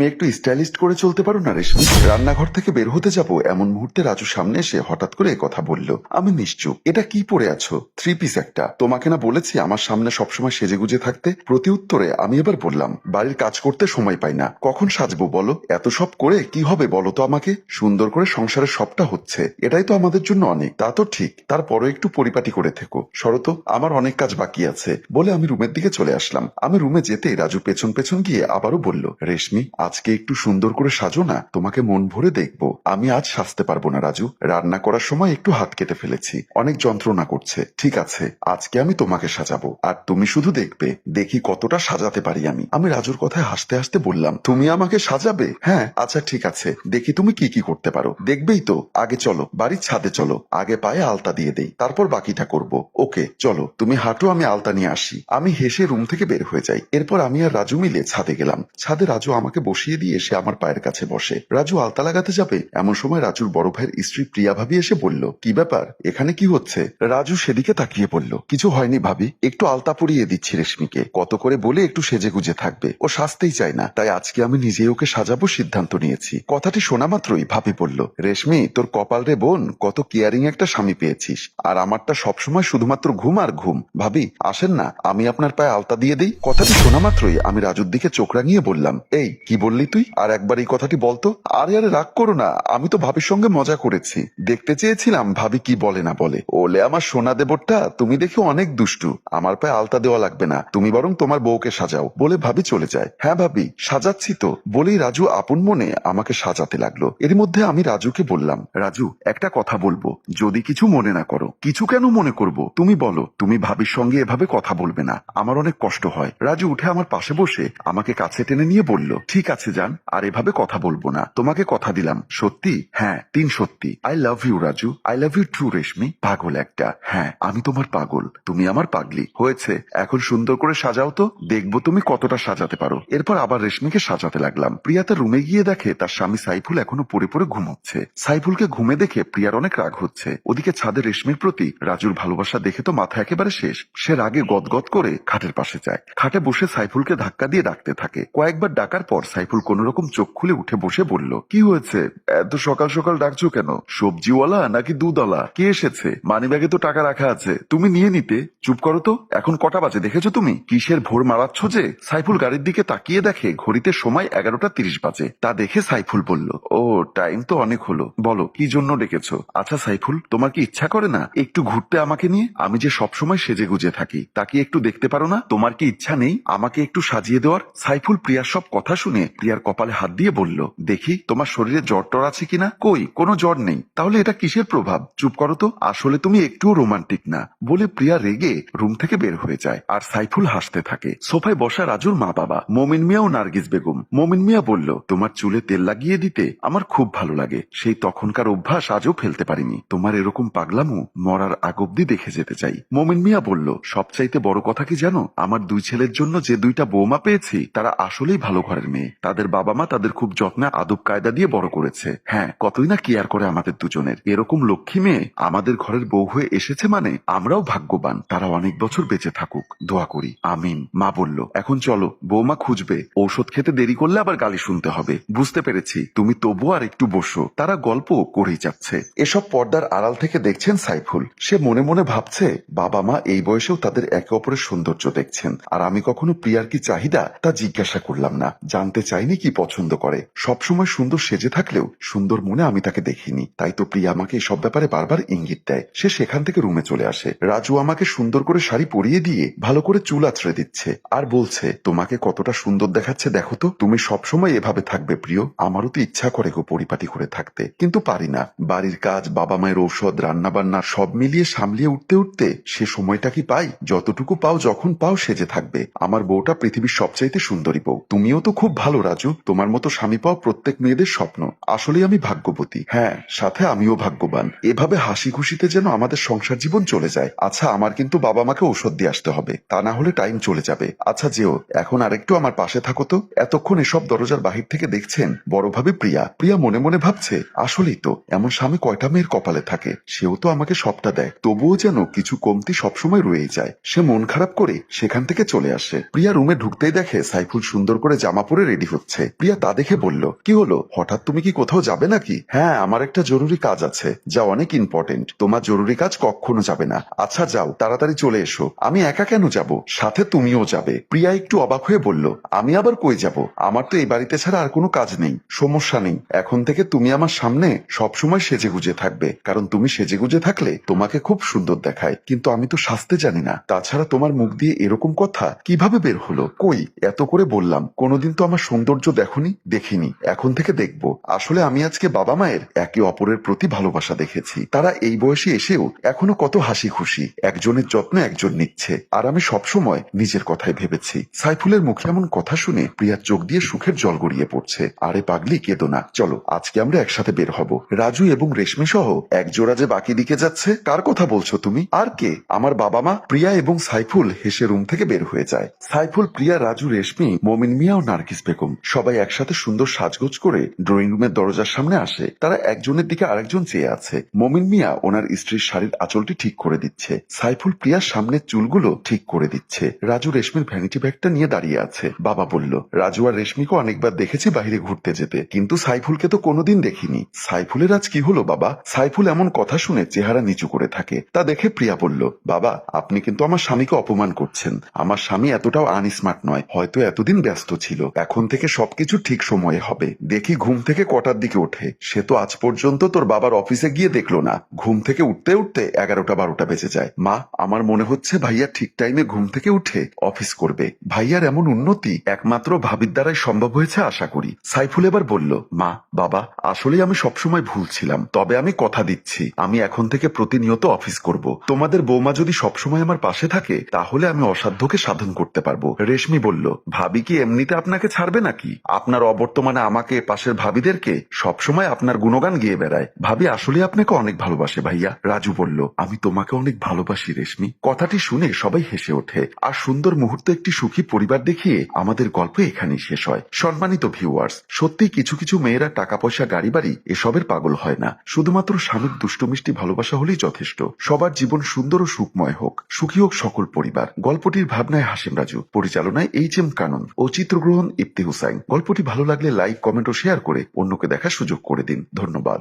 তুমি একটু স্টাইলিস্ট করে চলতে পারো না রেশমি রান্নাঘর থেকে বের হতে যাব, এমন মুহূর্তে রাজু সামনে এসে হঠাৎ করে কথা বলল, আমি নিশ্চুপ। এটা কি পরে আছো? থ্রি পিস একটা। তোমাকে না বলেছি আমার সামনে সবসময় সেজে গুজে থাকতে? প্রতি উত্তরে আমি এবার বললাম, বাড়ির কাজ করতে সময় পাই না। কখন সাজবো বলো? এত সব করে কি হবে বলো তো আমাকে? সুন্দর করে সংসারের সবটা হচ্ছে। এটাই তো আমাদের জন্য অনেক। তা তো ঠিক। তারপরও একটু পরিপাটি করে থেকো। শরত আমার অনেক কাজ বাকি আছে। বলে আমি রুমের দিকে চলে আসলাম। আমি রুমে যেতে রাজু পেছন পেছন গিয়ে আবারও বলল, রেশমি আজকে একটু সুন্দর করে সাজো না, তোমাকে মন ভরে দেখব। আমি আজ সাজতে পারব না, রাজু। রান্না করার সময় একটু হাত কেটে ফেলেছি। অনেক যন্ত্রণা করছে। ঠিক আছে, আজকে আমি তোমাকে সাজাবো। আর তুমি শুধু দেখবে, দেখি কতটা সাজাতে পারি আমি। আমি রাজুর কথায় হাসতে হাসতে বললাম, তুমি আমাকে সাজাবে? হ্যাঁ আচ্ছা ঠিক আছে। দেখি তুমি কি কি করতে পারো। দেখবেই তো। আগে চলো, বাড়ির ছাদে চলো। আগে পায়ে আলতা দিয়ে দেই। তারপর বাকিটা করব। ওকে, চলো, তুমি হাঁটো, আমি আলতা নিয়ে আসি। আমি হেসে রুম থেকে বের হয়ে যাই। এরপর আমি আর রাজু মিলে ছাদে গেলাম। ছাদে রাজু আমাকে বসিয়ে দিয়ে এসে আমার পায়ের কাছে বসে। রাজু আলতা লাগাতে যাবে? এমন সময় রাজুর বড় ভাইয়ের স্ত্রী প্রিয়া ভাবি এসে বলল, কি ব্যাপার? এখানে কি হচ্ছে? রাজু সেদিকে তাকিয়ে বলল, কিছু হয়নি ভাবি। একটু আলতা পরিয়ে দিচ্ছি রেশমিকে। কত করে বলে একটু সেজে গুজে থাকবে। ও সাজতেই চায় না। তাই আজকে আমি নিজে ওকে সাজাবো সিদ্ধান্ত নিয়েছি। কথাটি শোনা মাত্রই ভাবি বলল, রেশমি, তোর কপাল রে বোন, কত কেয়ারিং একটা স্বামী পেয়েছিস। আর আমারটা সবসময় শুধুমাত্র ঘুম আর ঘুম। ভাবি, আসেন না, আমি আপনার পায়ে আলতা দিয়ে দিই। কথাটি শোনা মাত্রই আমি রাজুর দিকে চোখ রাঙিয়ে বললাম, এই, কি বললি তুই? আর একবার এই কথাটি বলতো? আরে আরে, রাগ করো না। আমি তো ভাবির সঙ্গে মজা করেছি। দেখতে চেয়েছিলাম ভাবি কি বলে না বলে। ওলে আমার সোনা দেবরটা, তুমি দেখে অনেক দুষ্টু। আমার পায়ে আলতা দেওয়া লাগবে না। তুমি বরং তোমার বউকে সাজাও বলে ভাবি চলে যায়। হ্যাঁ ভাবি, সাজাচ্ছি তো। বলেই রাজু আপন মনে আমাকে সাজাতে লাগল। এর মধ্যে আমি রাজুকে বললাম, রাজু, একটা কথা বলব। যদি কিছু মনে না করো। কিছু কেন মনে করব? তুমি বলো। তুমি ভাবির সঙ্গে এভাবে কথা বলবে না। আমার অনেক কষ্ট হয়। রাজু উঠে আমার পাশে বসে আমাকে কাছে টেনে নিয়ে বলল, ঠিক আছে যান, আর এভাবে কথা বলব না। তোমাকে কথা দিলাম। সত্যি? হ্যাঁ তিন সত্যি। I love you Raju. I love you true Reshmi. পাগল একটা। হ্যাঁ আমি তোমার পাগল। তুমি আমার পাগলি। হয়েছে। এখন সুন্দর করে সাজাও তো। দেখব তুমি কতটা সাজাতে পারো। এরপর আবার রেশমিকে সাজাতে লাগলাম। প্রিয়া তার রুমে গিয়ে দেখে তার স্বামী সাইফুল এখনও পড়ে পড়ে ঘুমোচ্ছে। সাইফুলকে ঘুমে দেখে প্রিয়ার অনেক রাগ হচ্ছে। ওদিকে ছাদে রেশমির প্রতি রাজুর ভালোবাসা দেখে তো মাথা একেবারে শেষ। সে রাগে গদগদ করে খাটের পাশে যায়। খাটে বসে সাইফুলকে ধাক্কা দিয়ে ডাকতে থাকে। কয়েকবার ডাকার পর সাইফুল কোন রকম চোখ খুলে উঠে বসে বলল, কি হয়েছে? এত সকাল সকাল ডাকছো কেন? সবজিওয়ালা নাকি দুধওয়ালা? কে এসেছে? মানিব্যাগে তো টাকা রাখা আছে। তুমি নিয়ে নিতে। চুপ করো তো। এখন কটা বাজে দেখেছ তুমি? কিসের ভোর মারাচ্ছ যে? সাইফুল গাড়ির দিকে তাকিয়ে দেখে ঘড়িতে সময় এগারোটা তিরিশ বাজে। তা দেখে সাইফুল বলল, ও, টাইম তো অনেক হলো। বলো, কি জন্য ডেকেছো? আচ্ছা সাইফুল, তোমার কি ইচ্ছা করে না? একটু ঘুরতে আমাকে নিয়ে? আমি যে সবসময় সেজে গুজে থাকি তা কি একটু দেখতে পারো না? তোমার কি ইচ্ছা নেই আমাকে একটু সাজিয়ে দেওয়ার? সাইফুল প্রিয়ার সব কথা শুনে প্রিয়ার কপালে হাত দিয়ে বলল, দেখি, তোমার শরীরে জ্বর টর আছে কিনা? কই, কোনো জ্বর নেই। তাহলে এটা কিসের প্রভাব? চুপ করো তো। আসলে তুমি একটুও রোমান্টিক না। বলে প্রিয়া রেগে রুম থেকে বের হয়ে যায় আর সাইফুল হাসতে থাকে। সোফায় বসা রাজুর মা বাবা মমিন মিয়া ও নার্গিস বেগম। মমিন মিয়া বলল, তোমার চুলে তেল লাগিয়ে দিতে আমার খুব ভালো লাগে। সেই তখনকার অভ্যাস আজও ফেলতে পারিনি। তোমার এরকম পাগলামো মরার আগ অব্দি দেখে যেতে চাই। মমিন মিয়া বলল, সবচাইতে বড় কথা কি জানো? আমার দুই ছেলের জন্য যে দুইটা বৌমা পেয়েছি, তারা আসলেই ভালো ঘরের মেয়ে। তাদের বাবা মা তাদের খুব যত্নে আদব কায়দা দিয়ে বড় করেছে। হ্যাঁ কতই না কেয়ার করে আমাদের দুজনের। এরকম লক্ষ্মী মেয়ে আমাদের ঘরের বউ হয়ে এসেছে মানে আমরাও ভাগ্যবান। তারা অনেক বছর বেঁচে থাকুক। দোয়া করি। আমিন। মা বলল, এখন চলো, বৌমা খুঁজবে। ঔষধ খেতে দেরি করলে আবার গালি শুনতে হবে। বুঝতে পেরেছি। তুমি তবু আর একটু বসো। তারা গল্প করেই যাচ্ছে। এসব পর্দার আড়াল থেকে দেখছেন সাইফুল। সে মনে মনে ভাবছে বাবা মা এই বয়সেও তাদের একে অপরের সৌন্দর্য দেখছেন। আর আমি কখনো প্রিয়ার কি চাহিদা তা জিজ্ঞাসা করলাম না। জানতে চাইনি কি পছন্দ করে। সবসময় সুন্দর সেজে থাকলেও সুন্দর মনে আমি তাকে দেখিনি। তাই তো প্রিয়া আমাকে এসব ব্যাপারে বারবার ইঙ্গিত দেয়। সে সেখান থেকে রুমে চলে আসে। রাজু আমাকে সুন্দর করে শাড়ি পরিয়ে দিয়ে ভালো করে চুল আছড়ে দিচ্ছে আর বলছে, তোমাকে কতটা সুন্দর দেখাচ্ছে দেখো তো। তুমি সবসময় এভাবে থাকবে প্রিয়। আমারও তো ইচ্ছা করে গো পরিপাটি করে থাকতে। কিন্তু পারি না। বাড়ির কাজ, বাবা মায়ের ঔষধ, রান্নাবান্না সব মিলিয়ে সামলিয়ে উঠতে উঠতে সে সময়টা কি পাই? যতটুকু পাও যখন পাও সেজে থাকবে। আমার বউটা পৃথিবীর সবচাইতে সুন্দরী বউ। তুমিও তো খুব ভালো রাজু, তোমার মতো স্বামী পাওয়া প্রত্যেক মেয়েদের স্বপ্ন। আসলেই আমি ভাগ্যবতী। হ্যাঁ সাথে আমিও ভাগ্যবান। এভাবে হাসি খুশিতে যেন আমাদের সংসার জীবন চলে যায়। আচ্ছা আমার কিন্তু বাবা মাকে ঔষধ দিয়ে আসতে হবে। তা না হলে টাইম চলে যাবে। আচ্ছা যেও, এখন আরেকটু আমার পাশে থাকো তো। এতক্ষণ এসব দরজার বাহির থেকে দেখছেন বড়ভাবে প্রিয়া। প্রিয়া মনে মনে ভাবছে, আসলেই তো, এমন স্বামী কয়টা মেয়ের কপালে থাকে? সেও তো আমাকে সবটা দেয়। তবুও যেন কিছু কমতি সবসময় রয়েই যায়। সে মন খারাপ করে সেখান থেকে চলে আসে। প্রিয়া রুমে ঢুকতেই দেখে সাইফুল সুন্দর করে জামা পরে রেডি হচ্ছে। প্রিয়া তা দেখে বলল, কি হলো? হঠাৎ তুমি কি কোথাও যাবে নাকি? হ্যাঁ আমার একটা জরুরি কাজ আছে, যা অনেক ইম্পর্টেন্ট তোমার জরুরি কাজ কখনো যাবে না। আচ্ছা যাও, তাড়াতাড়ি চলে এসো। আমি একা কেন যাব? সাথে তুমিও যাবে। প্রিয়া একটু অবাক হয়ে বলল, আমি আবার কই যাব? আমার তো এই বাড়িতে ছাড়া আর কোনো কাজ নেই, সমস্যা নেই। এখন থেকে তুমি আমার সামনে সবসময় সেজে গুজে থাকবে, কারণ তুমি সেজে গুজে থাকলে তোমাকে খুব সুন্দর দেখায়। কিন্তু আমি তো সাজতে জানি না। তাছাড়া তোমার মুখ দিয়ে এরকম কথা কীভাবে বের হলো? কই? এত করে বললাম, কোনোদিন তো আমার সৌন্দর্য দেখনি, দেখিনি। এখন থেকে দেখব। আসলে আমি আজকে বাবা মায়ের একে অপরের প্রতি ভালোবাসা দেখেছি। তারা এই বয়সে এসেও এখনও কত হাসি খুশি একজনের যত্ন একজন নিচ্ছে। আর আমি সবসময় নিজের কথাই ভেবেছি। সাইফুলের মুখে এমন কথা শুনে প্রিয়ার চোখ দিয়ে সুখের জল গড়িয়ে পড়ছে। আরে পাগলি, কেঁদো না। চলো, আজকে আমরা একসাথে বের হব। রাজু এবং রেশমি সহ এক জোড়া যে বাকি দিকে যাচ্ছে, কার কথা বলছো তুমি? আর কে? আমার বাবা মা, প্রিয়া এবং সাইফুল হেসে রুম থেকে বের হয়ে যায়। সাইফুল, প্রিয়া, রাজু, রেশমি, মমিন মিয়া ও নার্গিস বেগম। সবাই একসাথে সুন্দর সাজগোজ করে ড্রয়িং রুমের দরজার সামনে আসে। তারা একজনের দিকে আরেকজন চেয়ে আছে। মমিন মিয়া ওনার স্ত্রীর শাড়ির আঁচলটি ঠিক করে দিচ্ছে। সাইফুল প্রিয়ার সামনের চুলগুলো ঠিক করে দিচ্ছে। রাজু রেশমির ভ্যানিটি ব্যাগটা নিয়ে দাঁড়িয়ে আছে। বাবা বলল, রাজু আর রেশমিকে অনেকবার দেখেছি বাইরে ঘুরতে যেতে, কিন্তু সাইফুলকে তো কোনোদিন দেখিনি। সাইফুলের আজ কি হলো বাবা? সাইফুল এমন কথা শুনে চেহারা নিচু করে থাকে। তা দেখে প্রিয়া বলল, বাবা, আপনি কিন্তু আমার স্বামীকে অপমান করছেন। আমার স্বামী এতটাও আনস্মার্ট নয়। হয়তো এতদিন ব্যস্ত ছিল। এখন থেকে সবকিছু ঠিক সময়ে হবে। দেখি ঘুম থেকে কটার দিকে ওঠে। সে তো আজ পর্যন্ত তোর বাবার অফিসে গিয়ে দেখল না। ঘুম থেকে উঠতে উঠতে এগারোটা বারোটা বেজে যায়। মা, আমার মনে হচ্ছে ভাইয়া ঠিক টাইমে ঘুম থেকে উঠে অফিস করবে। ভাইয়ার এমন উন্নতি একমাত্র ভাবির দ্বারাই সম্ভব হয়েছে আশা করি। সাইফুল এবার বলল, মা, বাবা আসলে আমি সবসময় ভুল ছিলাম। তবে আমি কথা দিচ্ছি। আমি এখন থেকে প্রতিনিয়ত অফিস করব। তোমাদের বৌমা যদি সবসময় আমার পাশে থাকে, তাহলে আমি অসাধ্যকে সাধন করতে পারব। রেশমি বলল, ভাবি কি এমনিতে আপনাকে ছাড়বে নাকি? আপনার অবর্তমানে আমাকে পাশের ভাবিদেরকে সবসময় আপনার গুণগান গিয়ে বেড়ায়। ভাবি, আসলে আপনাকে অনেক ভালোবাসে ভাইয়া। রাজু বলল, আমি তোমাকে অনেক ভালোবাসি রেশমি। কথাটি শুনে সবাই হেসে ওঠে। আর সুন্দর মুহূর্ত একটি সুখী পরিবার দেখিয়ে আমাদের গল্প এখানেই শেষ হয়। সম্মানিত ভিউয়ার্স সত্যি কিছু কিছু মেয়েরা টাকা পয়সা গাড়ি বাড়ি এসবের পাগল হয় না। শুধুমাত্র স্বামীর দুষ্টু মিষ্টি ভালোবাসা হলেই যথেষ্ট। সবার জীবন সুন্দর ও সুখময় হোক। সুখী হোক সকল পরিবার। গল্পটির ভাবনায় হাসিম রাজু, পরিচালনায় এইচ এম কানন। ও চিত্রগ্রহণ ইপ্তি হুসাইন গল্পটি ভালো লাগলে লাইক, কমেন্ট ও শেয়ার করে অন্যকে দেখার সুযোগ করে দিন। ধন্যবাদ।